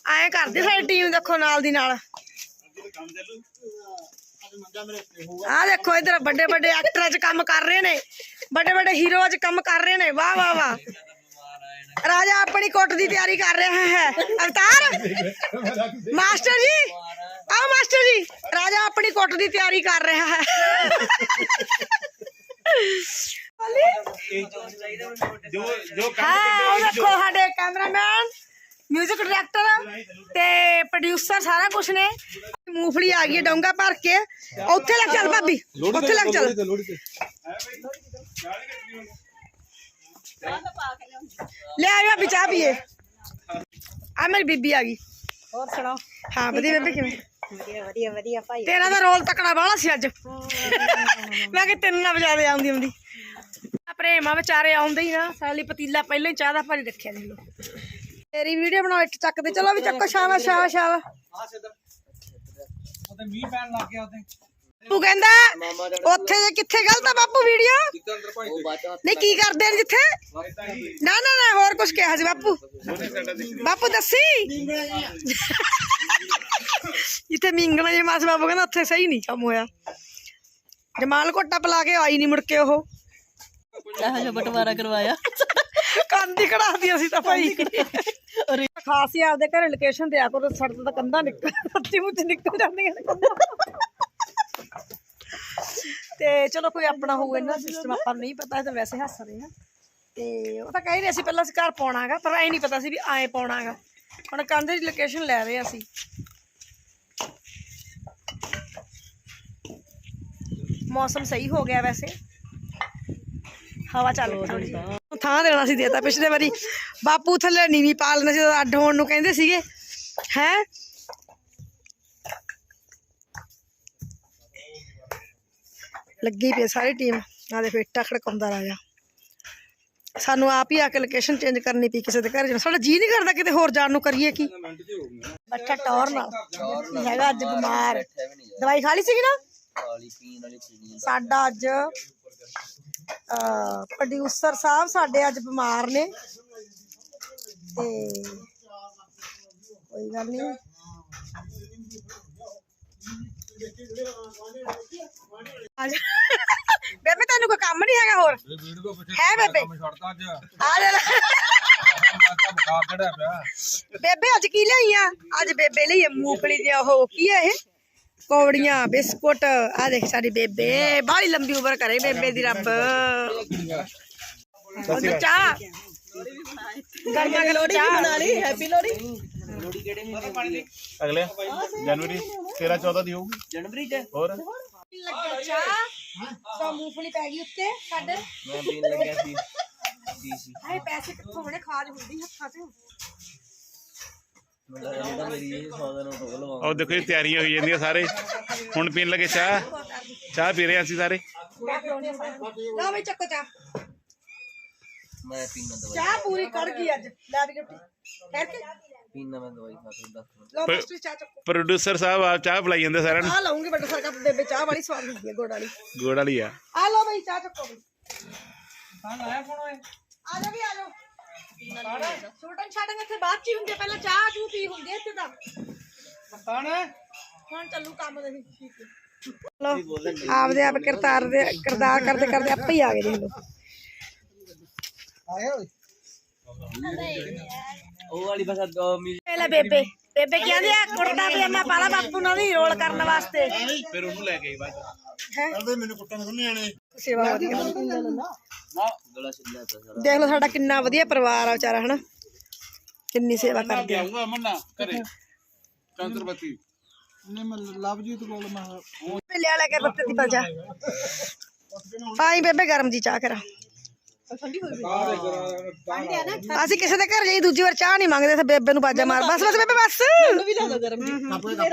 ਐਂ ਕਰਦੀ ਸਾਡੀ ਟੀਮ ਦੇਖੋ ਨਾਲ ਦੀ ਨਾਲ। ਆ ਦੇਖੋ ਇਧਰ ਵੱਡੇ ਵੱਡੇ ਐਕਟਰਾਂ 'ਚ ਕੰਮ ਕਰ ਰਹੇ ਨੇ। ਵੱਡੇ ਵੱਡੇ ਹੀਰੋਆਂ 'ਚ ਕੰਮ ਕਰ ਰਹੇ ਨੇ। ਵਾਹ ਵਾਹ ਵਾਹ। ਰਾਜਾ ਆਪਣੀ ਕੁੱਟ ਦੀ ਤਿਆਰੀ ਕਰ ਰਿਹਾ ਹੈ। ਅਵਤਾਰ, ਮਾਸਟਰ ਜੀ, ਆਓ ਮਾਸਟਰ ਜੀ। ਰਾਜਾ ਆਪਣੀ ਕੁੱਟ ਦੀ ਤਿਆਰੀ ਕਰ ਰਿਹਾ ਹੈ। ਸਾਡੇ ਕੈਮਰਾਮੈਨ 뮤직 ਡਾਇਰੈਕਟਰ ਤੇ ਪ੍ਰੋਡਿਊਸਰ ਸਾਰਾ ਕੁਝ ਨੇ ਮੂੰਗਫਲੀ ਆ ਗਈ ਹੈ ਡੋਂਗਾ ਭਰ ਕੇ ਉੱਥੇ ਲੱਗ ਚੱਲ ਭਾਬੀ ਉੱਥੇ ਲੱਗ ਚੱਲ ਲੈ ਆ ਭਾਬੀ ਚਾਹ ਪੀਏ ਆ ਮੇਰੀ ਬੀਬੀ ਆ ਗਈ ਹੋਰ ਸੁਣਾਓ ਹਾਂ ਵਧੀਆ ਬੇਬੇ ਕਿਵੇਂ ਵਧੀਆ ਵਧੀਆ ਵਧੀਆ ਭਾਈ। ਤੇਰਾ ਤਾਂ ਰੋਲ ਤਕੜਾ ਬਾਹਲਾ ਸੀ ਅੱਜ। ਮੈਂ ਕਿ ਤੈਨੂੰ ਨਾ ਵਜਾ ਦੇ ਆਉਂਦੀ ਆਉਂਦੀ। ਆ ਪ੍ਰੇਮਾ ਵਿਚਾਰੇ ਆਉਂਦੇ ਹੀ ਨਾ ਸਾਲੀ ਪਤੀਲਾ ਪਹਿਲਾਂ ਹੀ ਚਾਹ ਦਾ ਭਰੀ ਰੱਖਿਆ ਦੇਖ ਲਓ। ਤੇਰੀ ਵੀਡੀਓ ਬਣਾਓ ਇੱਟ ਚੱਕਦੇ ਚਲੋ ਵੀ ਚੱਕੋ ਸ਼ਾਬਾਸ਼ ਸ਼ਾਬਾਸ਼ ਸ਼ਾਬਾਸ਼। ਉਹਦੇ ਮੀਂਹ ਪੈਣ ਲੱਗ ਗਿਆ ਉਹਦੇ। ਤੂੰ ਕਹਿੰਦਾ ਉੱਥੇ ਜੇ ਕਿੱਥੇ ਗਲਤ ਆ ਬਾਪੂ ਵੀਡੀਓ? ਨਹੀਂ ਕੀ ਕਰਦੇ ਨੇ ਜਿੱਥੇ? ਨਾ ਨਾ ਨਾ ਹੋਰ ਕੁਝ ਕਿਹਾ ਸੀ ਬਾਪੂ। ਬਾਪੂ ਦੱਸੀ। ਜਿੱਥੇ ਮਿੰਗਣਾ ਜੇ ਮਾਸ ਬਾਬੂ ਕਹਿੰਦਾ ਉੱਥੇ ਸਹੀ ਨਹੀਂ ਕੰਮ ਹੋਇਆ। ਜਮਾਲ ਕੋਟਾ ਪਲਾ ਕੇ ਆਈ ਨਹੀਂ ਮੁੜ ਕੇ ਉਹ। ਇਹੋ ਜਿਹਾ ਬਟਵਾਰਾ ਕਰਵਾਇਆ। ਕੰਦੀ ਕਢਾਦੀ ਅਸੀਂ ਤਾਂ ਭਾਈ। ਖਾਸ ਹੀ ਆਪਦੇ ਘਰੇ ਲੋਕੇਸ਼ਨ ਤੇ ਆ ਕਰੋ ਸੜਕ ਤਾਂ ਕੰਧਾਂ ਨਿਕਲ ਸੱਚੀ ਮੁੱਚ ਨਿਕਲ ਜਾਂਦੀਆਂ ਨੇ। ਕੰਧਾਂ ਤੇ ਚਲੋ ਕੋਈ ਆਪਣਾ ਹੋਊ ਇਹਨਾਂ ਸਿਸਟਮ ਆਪਾਂ ਨੂੰ ਨਹੀਂ ਪਤਾ ਇਹ ਤਾਂ ਵੈਸੇ ਹੱਸ ਰਹੇ ਆ। ਤੇ ਉਹ ਤਾਂ ਕਹਿ ਰਹੇ ਸੀ ਪਹਿਲਾਂ ਅਸੀਂ ਘਰ ਪਾਉਣਾਗਾ ਪਰ ਐ ਨਹੀਂ ਪਤਾ ਸੀ ਵੀ ਆਏ ਪਾਉਣਾਗਾ ਹੁਣ ਕੰਧ ਦੀ ਲੋਕੇਸ਼ਨ ਲੈ ਰਹੇ ਅਸੀਂ। ਮੌਸਮ ਸਹੀ ਹੋ ਗਿਆ ਵੈਸੇ ਹਵਾ ਚੱਲ ਪਈ ਥੋੜੀ ਥਾਂ ਦੇਣਾ ਸੀ ਦੇਤਾ ਪਿਛਲੇ ਵਾਰੀ ਬਾਪੂ ਥੱਲੇ ਨੀਵੀਂ ਪਾ ਲੈਣਾ ਸੀ ਉਦੋਂ ਅੱਡ ਹੋਣ ਨੂੰ ਕਹਿੰਦੇ ਸੀਗੇ ਹੈ ਲੱਗੀ ਪਈ ਆ ਸਾਰੀ ਟੀਮ ਆ ਦੇ ਫੇਟਾ ਖੜਕਾਉਂਦਾ ਰਾਜਾ ਸਾਨੂੰ ਆਪ ਹੀ ਆ ਕੇ ਲੋਕੇਸ਼ਨ ਚੇਂਜ ਕਰਨੀ ਪਈ ਕਿਸੇ ਦੇ ਘਰ ਜਾਣਾ। ਸਾਡਾ ਜੀ ਨਹੀਂ ਕਰਦਾ ਕਿਤੇ ਹੋਰ ਜਾਣ ਨੂੰ ਕਰੀਏ ਕੀ। ਬੱਚਾ ਟੌਰ ਨਾਲ ਹੈਗਾ ਅੱਜ ਬਿਮਾਰ। ਦਵਾਈ ਖਾ ਲਈ ਸੀਗੀ ਨਾ? ਸਾਡਾ ਅੱਜ ਪ੍ਰੋਡਿਊਸਰ ਸਾਹਿਬ ਸਾਡੇ ਅੱਜ ਬਿਮਾਰ ਨੇ। ਤੇ ਕੋਈ ਗੱਲ ਨਹੀਂ ਅੱਜ ਬੇਬੇ ਤੈਨੂੰ ਕੋਈ ਕੰਮ ਨਹੀਂ ਹੈਗਾ ਹੋਰ? ਹੈ ਬੇਬੇ? ਛੱਡਦਾ ਅੱਜ। ਆ ਜਾ ਲੈ। ਮਾਤਾ ਬੁਖਾਰ ਚੜਿਆ ਪਿਆ ਬੇਬੇ ਅੱਜ ਕੀ ਲਈ ਆ? ਅੱਜ ਬੇਬੇ ਲਈ ਮੂੰਗਫਲੀ ਦੀ ਉਹ ਕੀ ਹੈ ਇਹ? ਕੌੜੀਆਂ ਬਿਸਕੁਟ। ਆ ਦੇਖ ਸਾਡੀ ਬੇਬੇ ਬਾਹਲੀ ਲੰਬੀ ਉਮਰ ਕਰੇ ਬੇਬੇ ਦੀ ਰੱਬ। ਉਹ ਚਾਹ। ਗਰਮਾ ਗਲੋੜੀ ਚਾਹ। ਬਣਾ ਲਈ ਹੈਪੀ ਲੋਹੜੀ। ਲੋੜੀ ਕਿਹੜੇ ਮਹੀਨੇ ਦੀ ਹੈ? ਅਗਲੇ ਜਨਵਰੀ 13 14 ਦੀ ਹੋਊਗੀ। ਜਨਵਰੀ ਚ? ਹੋਰ? ਲੱਗਾ ਚਾਹ। ਸੋ ਮੂੰਗਫਲੀ ਪੈ ਗਈ ਉੱਤੇ ਸਾਡੇ ਮੈਂ ਪੀਣ ਲੱਗਿਆ ਸੀ ਜੀ ਸੀ। ਹਾਏ ਪੈਸੇ ਕਿੱਥੋਂ ਹੋਣੇ? ਖਾਜ ਹੁੰਦੀ ਹੱਥਾਂ 'ਚ। ਮੈਨੂੰ ਲੱਗਦਾ ਮੇਰੀ ਇਹ 100 ਦਾ ਨੋਟ ਹੋ ਲਵਾ ਉਹ ਦੇਖੋ ਜੀ ਤਿਆਰੀਆਂ ਹੋਈ ਜਾਂਦੀਆਂ ਸਾਰੇ। ਹੁਣ ਪੀਣ ਲੱਗੇ ਚਾਹ। ਚਾਹ ਪੀ ਰਹੇ ਅਸੀਂ ਸਾਰੇ। ਲਓ ਬਈ ਚੱਕੋ ਚਾਹ। ਮੈਂ ਪੀਣਾ ਦਵਾਈ ਚਾਹ ਪੂਰੀ ਕੜ ਗਈ ਅੱਜ। ਲੈ ਵੀ ਗਿਫਟ ਕਰਕੇ ਪੀਣਾ ਮੈਂ ਦਵਾਈ ਖਾ ਕੇ ਦੱਸ ਮਿੰਟ। ਲਓ ਮਾਸਟਰ ਚਾਹ ਚੱਕੋ। ਪ੍ਰੋਡਿਊਸਰ ਸਾਹਿਬ ਆਪ ਚਾਹ ਪਿਲਾਈ ਜਾਂਦੇ ਸਾਰਿਆਂ ਨੂੰ। ਆ ਲਾਉਂਗੇ ਬੜਾ ਸਾਰਾ ਕੱਪ ਬੇਬੇ ਚਾਹ ਵਾਲੀ ਸਵਾਦ ਹੁੰਦੀ ਹੈ ਗੁੜ ਵਾਲੀ। ਗੋੜ ਵਾਲੀ ਆ। ਆ ਲਓ ਬਈ ਚਾਹ ਚੱਕੋ ਬਈ। ਹਾਂ ਲਾਇਆ ਕੌਣ ਓਏ ਆ ਜਾ ਵੀ ਆ ਜਾਓ। ਛੋਟਨ ਛਾੜਨ ਇੱਥੇ ਬਾਅਦ ਚ ਹੀ ਹੁੰਦੇ ਪਹਿਲਾਂ ਚਾਹ ਚੂ ਪੀ ਹੁੰਦੀ ਹੈ ਇੱਥੇ ਤਾਂ। ਹੁਣ ਚੱਲੂ ਕੰਮ ਦੇ ਠੀਕ ਹੈ। ਲੋ ਆਪਦੇ ਆਪ ਕਰਤਾਰ ਦੇ ਕਰਦਾਰ ਕਰਦੇ ਕਰਦੇ ਆਪੇ ਹੀ ਆ ਗਏ ਦੇਖ ਲੋ ਉਹ ਵਾਲੀ ਬਸ ਦੋ ਮਿਲ ਪਹਿਲਾਂ ਬੇਬੇ ਬੇਬੇ ਕਹਿੰਦੇ ਆ ਕੁੜਤਾ ਪਜਾਮਾ ਪਾਲਾ ਬਾਪੂ ਨਾਲ ਦੀ ਰੋਲ ਕਰਨ ਵਾਸਤੇ। ਫਿਰ ਉਹਨੂੰ ਲੈ ਗਈ ਬਾਅਦ ਹੈ? ਮੈਨੂੰ ਕੁੱਟਣ ਸੁਣਨੇ ਆਣੇ ਸੇਵਾ ਵਧੀਆ ਗਲਾ ਛਿੱਲਿਆ ਪਿਆ ਸਾਰਾ। ਦੇਖ ਲਓ ਸਾਡਾ ਕਿੰਨਾ ਵਧੀਆ ਪਰਿਵਾਰ ਆ ਵਿਚਾਰਾ ਹਨਾ? ਕਿੰਨੀ ਸੇਵਾ ਕਰਦੇ ਆ। ਆਉਂਗਾ ਮੰਨਾ ਘਰੇ। ਚੰਦਰਪਤੀ ਲਿਆ ਲੈ ਕੇ ਬੱਤੇ ਦੀ ਪਲਜਾ ਪਾਈ ਬੇਬੇ ਗਰਮ ਜੀ ਚਾਹ ਕਰਾ। ਠੰਡੀ ਹੋਈ ਅਸੀਂ ਕਿਸੇ ਦੇ ਘਰ ਜਾਈ ਦੂਜੀ ਵਾਰ ਚਾਹ ਨਹੀਂ ਮੰਗਦੇ ਤੇ ਬੇਬੇ ਨੂੰ ਬਾਜਾ ਮਾਰ। ਬਸ ਬਸ ਬੇਬੇ ਬਸ। ਮੈਨੂੰ ਵੀ ਲਿਆਦਾ ਗਰਮ ਜੀ।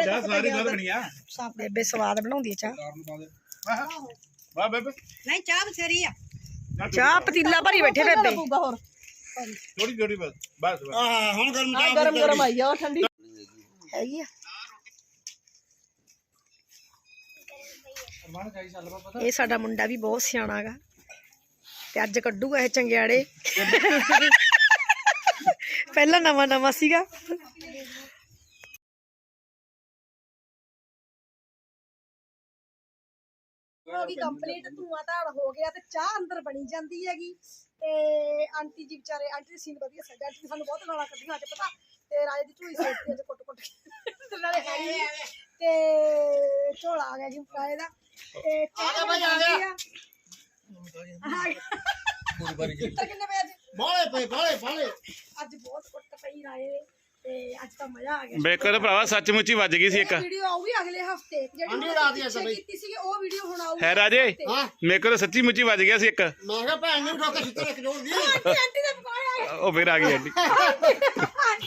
ਚਾਹ ਸਾਰੀ ਗੱਲ ਬਣੀ ਆ। ਬੇਬੇ ਸਵਾਦ ਬਣਾਉਂਦੀ ਹੈ ਚਾਹ। ਵਾਹ ਬੇਬੇ। ਨਹੀਂ ਚਾਹ ਬਥੇਰੀ ਆ। ਚਾਹ ਪਤੀਲਾ ਭਰੀ ਬੈਠੇ ਬੇਬੇ। ਥੋੜੀ ਥੋੜੀ ਬਸ ਬਸ ਬਸ। ਆ ਗਰਮ ਗਰਮ ਆਈ ਆ ਉਹ ਠੰਡੀ। ਹੈਗੀ ਆ। ਇਹ ਸਾਡਾ ਮੁੰਡਾ ਵੀ ਬਹੁਤ ਸਿਆਣਾ ਗਾ। ਤੇ ਅੱਜ ਕੱਢੂਗਾ ਇਹ ਚੰਗਿਆੜੇ। ਪਹਿਲਾਂ ਨਵਾਂ ਨਵਾਂ ਸੀਗਾ। ਗਈ ਕੰਪਲੀਟ ਧੂਆਂ ਧਾੜ ਹੋ ਗਿਆ ਤੇ ਚਾਹ ਅੰਦਰ ਬਣੀ ਜਾਂਦੀ ਹੈਗੀ। ਤੇ ਆਂਟੀ ਜੀ ਵਿਚਾਰੇ ਆਂਟੀ ਦੀ ਸੀਨ ਵਧੀਆ ਸੱਜਾ ਆਂਟੀ ਨੇ ਸਾਨੂੰ ਬਹੁਤ ਗਾਲਾਂ ਕੱਢੀਆਂ ਅੱਜ ਪਤਾ? ਤੇ ਰਾਜੇ ਦੀ ਝੂਈ ਸੇਕਤੀ ਅੱਜ ਕੁੱਟ ਕੁੱਟ ਤੇ ਨਾਲੇ ਹੈ ਹੀ ਨਹੀਂ। ਤੇ ਝੋਲਾ ਆ ਗਿਆ ਜੀ ਫਰਾਏ ਦਾ। ਤੇ ਚਾਹ ਬਣ ਜਾਂਦੀ ਆ। ਪੂਰੀ ਵਾਰੀ ਜੀ ਕਿੱਥੇ ਕਿੰਨੇ ਵਜੇ ਅੱਜ? ਬਾਲੇ ਪਏ ਬਾਲੇ ਬਾਲੇ ਅੱਜ ਬਹੁਤ ਕੁੱਟ ਪਈ ਰਾਏ ਤੇ ਅੱਜ ਤਾਂ ਮਜ਼ਾ ਆ ਗਿਆ। ਬੇਕਰ ਭਰਾਵਾ ਸੱਚਮੁੱਚ ਹੀ ਵੱਜ ਗਈ ਸੀ ਇੱਕ। ਵੀਡੀਓ ਆਊਗੀ ਅਗਲੇ ਹਫ਼ਤੇ। ਜਿਹੜੀ ਰਾਤ ਦੀ ਬਈ। ਕੀਤੀ ਸੀ ਉਹ ਵੀਡੀਓ ਹੁਣ ਆਊਗੀ ਹੈ ਰਾਜੇ? ਕੋਲ ਸੱਚੀ ਮੁੱਚੀ ਵੱਜ ਗਿਆ ਸੀ ਇੱਕ। ਮੈਂ ਕਿਹਾ ਭੈਣ ਨੂੰ ਠੋਕੇ ਸਿੱਧੇ ਇੱਕ ਜੋੜ ਦੀ ਆਂਟੀ ਆਂਟੀ ਦੇ ਪਕਾਏ ਆ ਉਹ ਫਿਰ ਆ ਗਈ ਆਂਟੀ।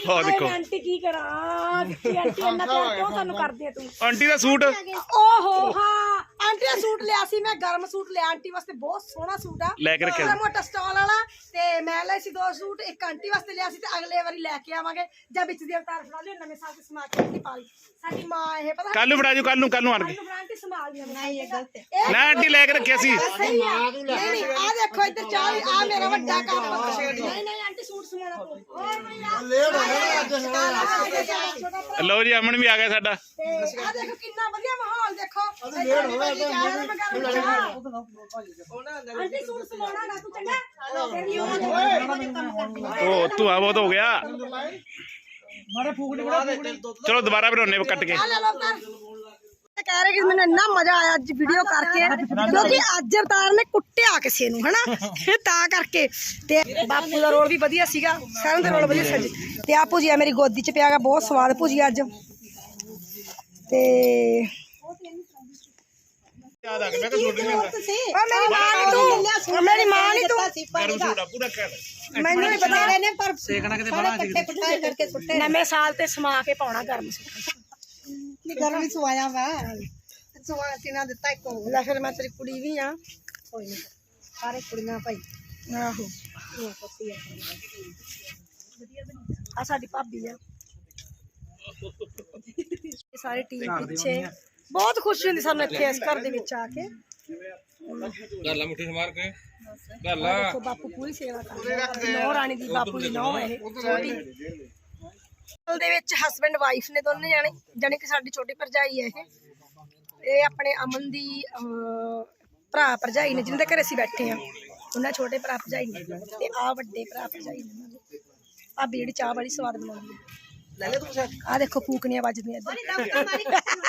ਉਹ ਦੇਖੋ। ਆਂਟੀ ਕੀ ਕਰਾਂ? ਆਂਟੀ ਆਂਟੀ ਇੰਨਾ ਪਿਆਰ ਕਿਉਂ ਸਾਨੂੰ ਕਰਦੀ ਆ ਤੂੰ? ਆਂਟੀ ਦਾ ਸੂਟ। ਓਹੋ ਹਾਂ। ਆਂਟੀ ਦਾ ਸੂਟ ਲਿਆ ਸੀ ਮੈਂ ਗਰਮ ਸੂਟ ਲਿਆ ਆਂਟੀ ਵਾਸਤੇ ਬਹੁਤ ਸੋਹਣਾ ਸੂਟ ਆ। ਲੈ ਕੇ ਰੱਖਿਆ ਥੋੜ੍ਹਾ ਮੋਟਾ ਸਟਾਲ ਵਾਲਾ ਤੇ ਮੈਂ ਲਏ ਸੀ ਦੋ ਸੂਟ ਇੱਕ ਆਂਟੀ ਵਾਸਤੇ ਲਿਆ ਸੀ ਤੇ ਅਗਲੇ ਵਾਰੀ ਲੈ ਕੇ ਆਵਾਂਗੇ। ਜਾਂ ਵਿੱਚ ਦੀ ਅਵਤਾਰ ਫੜਾ ਲਿਓ ਨਵੇਂ ਸਾਲ ਤੇ ਸਮਾ ਕੇ ਆਂਟੀ ਪਾ ਲਈ। ਸਾਡੀ ਮਾਂ ਇਹ ਪਤਾ ਕੱਲ ਨੂੰ ਫੜਾ ਜੂ ਕੱਲ ਨੂੰ ਕੱਲ ਨੂੰ ਆਣ ਕੇ। ਆਂਟੀ ਸੰਭਾਲ ਲਿਆ ਨਹੀਂ ਇਹ ਗਲਤ ਹੈ। ਨਾ ਆਂਟੀ ਲੈ ਕੇ ਰੱਖਿਆ ਸੀ। ਨਹੀਂ ਨਹੀਂ ਆ ਦੇਖੋ ਇੱਧਰ ਚਾਹ ਆ ਮੇਰਾ ਵੱਡਾ ਕੱਪ ਨਹੀਂ ਨਹੀਂ ਆਂਟੀ ਸੂਟ ਸਮਾਉਣਾ ਪਊ ਹੋਰ ਭਈਆ। ਲੇਟ ਹੋ। ਗਿਆ ਅੱਜ ਹੋਇਆ ਛੋਟਾ ਭਰਾ। ਲਓ ਜੀ ਅਮਨ ਵੀ ਆ ਗਿਆ ਸਾਡਾ। ਤੇ ਆ ਦੇਖੋ ਕਿੰਨਾ ਵਧੀਆ ਮਾਹੌਲ ਦੇਖੋ। ਲੇਟ ਹੋ ਗਿਆ ਆਂਟੀ ਸੂਟ ਸਮਾਉਣਾ ਨਾ ਤੂੰ ਚੰਗਾ। ਫਿਰ ਕੀ ਹੋਣਾ ਉਹ ਧੂਆ ਬਹੁਤ ਹੋ ਗਿਆ। ਚਲੋ ਦੁਬਾਰਾ ਬਣਾਉਣੇ ਕੱਟ ਕੇ। ਕਹਿ ਰਹੇ ਕਿ ਮੈਨੂੰ ਇੰਨਾ ਮਜ਼ਾ ਆਇਆ ਅੱਜ ਵੀਡੀਓ ਕਰਕੇ। ਕਿਉਂਕਿ ਅੱਜ ਅਵਤਾਰ ਨੇ ਕੁੱਟਿਆ ਕਿਸੇ ਨੂੰ ਹਨਾ? (laughs) ਤਾਂ ਕਰਕੇ। ਤੇ ਬਾਪੂ ਦਾ ਰੋਲ ਵੀ ਵਧੀਆ ਸੀਗਾ ਸਾਰਿਆਂ ਦਾ ਰੋਲ ਵਧੀਆ ਸੀ ਤੇ ਆ ਭੁਜੀਆ ਮੇਰੀ ਗੋਦੀ 'ਚ ਪਿਆਗਾ ਬਹੁਤ ਸਵਾਦ ਭੁਜੀਆ ਅੱਜ। ਤੇ ਯਾਦ ਆ ਗਿਆ ਮੈਂ ਕਿਹਾ ਸੂਟ ਨਹੀਂ ਓ ਮੇਰੀ ਮਾਂ ਨੀ ਤੂੰ। ਓ ਮੇਰੀ ਮਾਂ ਨਹੀਂ ਤੂੰ। ਆ ਪੂਰਾ ਕਰ ਮੈਨੂੰ ਨਹੀਂ ਪਤਾ। ਪਰ ਸੇਕਣਾ ਕਿਤੇ ਬਣਾ ਕਰਕੇ। ਸੁੱਟੇ। ਨਵੇਂ ਸਾਲ ਤੇ ਸਮਾ ਕੇ ਪਾਉਣਾ ਗਰਮ ਸੂਟ ਗਰਮ ਹੀ ਸਵਾਇਆ ਵਾ ਸਵਾ ਸਿਨਾ ਦਿੱਤਾ ਇੱਕ ਲੈ ਫਿਰ ਮੈਂ ਤੇਰੀ ਕੁੜੀ ਵੀ ਆ ਕੋਈ ਨਹੀਂ ਸਾਰੇ ਕੁੜੀਆਂ ਭਾਈ ਆਹੋ ਆ ਸਾਡੀ ਭਾਬੀ ਆ ਇਹ ਸਾਰੀ ਟੀਮ ਪਿੱਛੇ ਬਹੁਤ ਖੁਸ਼ੀ ਹੁੰਦੀ ਸਾਨੂੰ ਇੱਥੇ ਇਸ ਘਰ ਦੇ ਵਿੱਚ ਆ ਕੇ ਕਰ ਲਾ ਮੁੱਠੀ ਮਾਰ ਕੇ ਕਰ ਲਾ ਦੇਖੋ ਬਾਪੂ ਪੂਰੀ ਸੇਵਾ ਕਰਦਾ ਨੌ ਰਾਣੀ ਦੀ ਬਾਪੂ ਦੀ ਨੌ ਇਹ ਛੋਟੀ ਦੇ ਵਿੱਚ ਹਸਬੰਡ ਵਾਈਫ ਨੇ ਦੋਨੇ ਜਾਣੇ ਜਾਣੀ ਕਿ ਸਾਡੀ ਛੋਟੀ ਭਰਜਾਈ ਹੈ ਇਹ। ਇਹ ਆਪਣੇ ਅਮਨ ਦੀ ਅਹ, ਭਰਾ ਭਰਜਾਈ ਨੇ ਜਿਨ੍ਹਾਂ ਦੇ ਘਰੇ ਅਸੀਂ ਬੈਠੇ ਆ ਉਹਨਾਂ ਛੋਟੇ ਭਰਾ ਭਰਜਾਈ ਨੇ ਤੇ ਆ ਵੱਡੇ ਭਰਾ ਭਰਜਾਈ ਨੇ ਉਹਨਾਂ ਦੇ। ਭਾਬੀ ਜਿਹੜੀ ਚਾਹ ਬੜੀ ਸਵਾਦ ਬਣਾਉਂਦੀ ਹੈ। ਲੈ ਲੈ ਤੂੰ ਸਰ ਆ ਦੇਖੋ ਫੂਕਣੀਆਂ ਵੱਜਦੀਆਂ ਇੱਧਰ।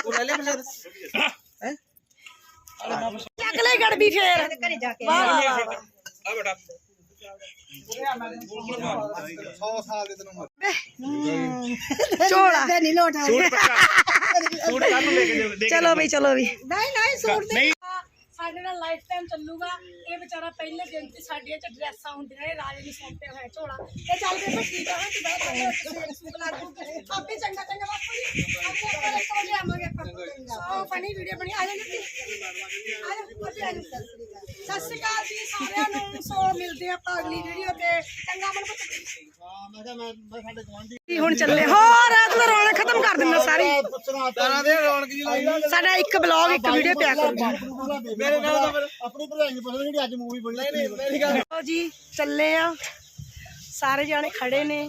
ਉਹ ਲੈ ਲੈ ਮੈਂ ਅਗਲੇ ਗੜਬੀ ਫੇਰ। ਘਰੇ ਜਾ ਕੇ। ਵਾਹ ਵਾਹ ਵਾਹ, ਵਾਹ। ਆ ਬੇਟਾ। 100 ਸਾਲ ਦੇ ਤੈਨੂੰ ਝੋਲਾ। ਨਹੀਂ ਲੋਟ ਸੂਟ ਕੱਲ ਨੂੰ ਲੈ ਕੇ ਜਾਓ, ਦੇ ਕੇ ਚਲੋ ਵੀ ਚਲੋ ਵੀ। ਨਹੀਂ ਨਹੀਂ ਸੂਟ ਨਹੀਂ। ਸਾਡੇ ਨਾਲ ਲਾਈਫ ਟਾਈਮ ਚੱਲੂਗਾ। ਇਹ ਵਿਚਾਰਾ ਪਹਿਲੇ ਦਿਨ ਤੇ ਸਾਡੀਆਂ ਚ ਡਰੈਸਾਂ ਹੁੰਦੀਆਂ ਨੇ ਰਾਜੇ ਨੂੰ ਸੌਂਪਿਆ ਹੋਇਆ ਝੋਲਾ। ਇਹ ਚੱਲ ਕੇ ਫਿਰ ਠੀਕ ਆ ਹਾਂ ਤੂੰ ਬੈਠ ਜਾ ਸੂਟ ਲਾ ਦੂ ਆਪੇ ਚੰਗਾ ਚੰਗਾ ਬਾਪੂ ਜੀ। ਅੱਗੇ ਪਰ ਕੋਲ ਲਿਆਵਾਂਗੇ ਆਪਾਂ। ਸੋ ਫਨੀ ਵੀਡੀਓ ਬਣੀ ਆ ਜਾ ਜੀ। ਆ ਜਾ ਆ ਜਾ ਸਤਿ ਸ਼੍ਰੀ ਅਕਾਲ ਜੀ ਸਾਰਿਆਂ ਨੂੰ ਸੋ ਮਿਲਦੇ ਆਪਾਂ ਅਗਲੀ ਵੀਡੀਓ ਤੇ। ਚੰਗਾ ਮਨ ਹਾਂ ਮੈਂ ਕਿਹਾ ਮੈਂ ਮੈਂ ਸਾਡੇ ਗਵਾਂਢੀ ਹੁਣ ਚੱਲੇ। ਹੋ ਰਾਤ ਨੂੰ ਰੌਣਕ ਖਤਮ ਕਰ ਦਿੰਦਾ ਸਾਰੀ। ਪੁੱਛਣਾ ਤਾਰਾਂ ਦੇ ਰੌਣਕ ਜੀ ਲਾਈ। ਸਾਡਾ ਇੱਕ ਬਲੌਗ ਇੱਕ ਵੀਡੀਓ ਪਿਆ ਕਰੋ। ਮੇਰੇ ਤਾਂ ਆਪਣੀ ਭਰਾਈ ਨੂੰ ਪੁੱਛਣਾ ਜਿਹੜੀ ਅੱਜ ਮੂਵੀ ਬਣੀ ਨਹੀਂ ਨਹੀਂ ਮੇਰੀ ਗੱਲ ਲਓ ਜੀ ਚੱਲੇ ਆ। ਸਾਰੇ ਜਾਣੇ ਖੜੇ ਨੇ।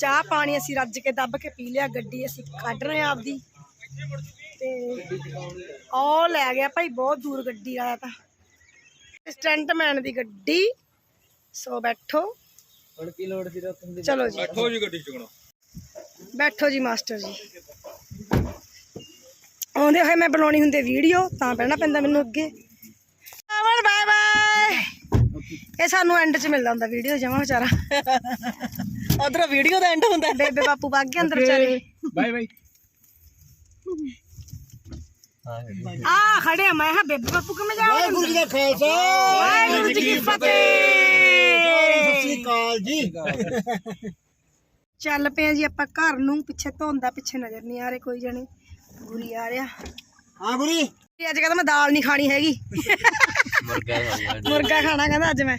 ਚਾਹ ਪਾਣੀ ਅਸੀਂ ਰੱਜ ਕੇ ਦੱਬ ਕੇ ਪੀ ਲਿਆ ਗੱਡੀ ਅਸੀਂ ਕੱਢ ਰਹੇ ਆ ਆਪਦੀ। ਤੇ ਉਹ ਲੈ ਗਿਆ ਭਾਈ ਬਹੁਤ ਦੂਰ ਗੱਡੀ ਵਾਲਾ ਤਾਂ। ਸਟੈਂਟਮੈਨ ਦੀ ਗੱਡੀ। ਸੋ ਬੈਠੋ। ਹੁਣ ਕੀ ਲੋੜ ਸੀ ਚਲੋ ਜੀ। ਬੈਠੋ ਜੀ ਗੱਡੀ ਚੁਕਣਾ ਬੈਠੋ ਜੀ ਮਾਸਟਰ ਜੀ। ਆਉਂਦੇ ਹੋਏ ਮੈਂ ਬਣਾਉਣੀ ਹੁੰਦੀ ਵੀਡੀਓ ਤਾਂ ਪਹਿਣਾ ਪੈਂਦਾ ਮੈਨੂੰ ਅੱਗੇ। Aman bye bye. ਇਹ ਸਾਨੂੰ ਐਂਡ 'ਚ ਮਿਲਦਾ ਹੁੰਦਾ ਵੀਡੀਓ ਜਮਾ ਵਿਚਾਰਾ। ਉਧਰ ਵੀਡੀਓ ਦਾ ਐਂਡ ਹੁੰਦਾ। ਬੇਬੇ ਬਾਪੂ ਵਗ ਗਏ ਅੰਦਰ ਵਿਚਾਰੇ। Bye bye. ਆ ਖੜੇ ਮੈਂ ਹਾਂ ਬੇਬੇ ਬਾਪੂ ਕਿਵੇਂ ਜਾਵਾਂਗੇ ਵਾਹਿਗੁਰੂ ਜੀ ਦਾ ਖਾਲਸਾ। ਵਾਹਿਗੁਰੂ ਜੀ ਕੀ ਸਤਿ ਫਤਿਹ। ਸ੍ਰੀ ਅਕਾਲ ਜੀ। ਚੱਲ ਪਏ ਜੀ ਆਪਾਂ ਘਰ ਨੂੰ ਪਿੱਛੇ ਧੋਂਦਾ ਪਿੱਛੇ ਨਜ਼ਰ ਨਹੀਂ ਆ ਰਹੇ ਕੋਈ ਜਣੇ। ਗੁਰੀ ਆ ਰਿਹਾ। ਹਾਂ ਗੁਰੀ ਇਹ ਅੱਜ ਕਹਿੰਦਾ ਮੈਂ ਦਾਲ ਨਹੀਂ ਖਾਣੀ ਹੈਗੀ। ਮੁਰਗਾ ਹੋ ਗਿਆ ਮੁਰਗਾ ਖਾਣਾ ਕਹਿੰਦਾ ਅੱਜ ਮੈਂ।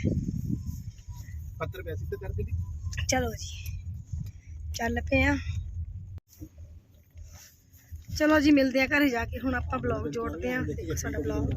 ਪੱਤਰ ਪੈਸੇ ਤੇ ਕਰ ਦੇ ਚਲੋ ਜੀ। ਚੱਲ ਪਏ ਆ। ਚਲੋ ਜੀ ਮਿਲਦੇ ਆ ਘਰੇ ਜਾ ਕੇ। ਹੁਣ ਆਪਾਂ ਬਲੌਗ ਜੋੜਦੇ ਆ ਸਾਡਾ ਬਲੌਗ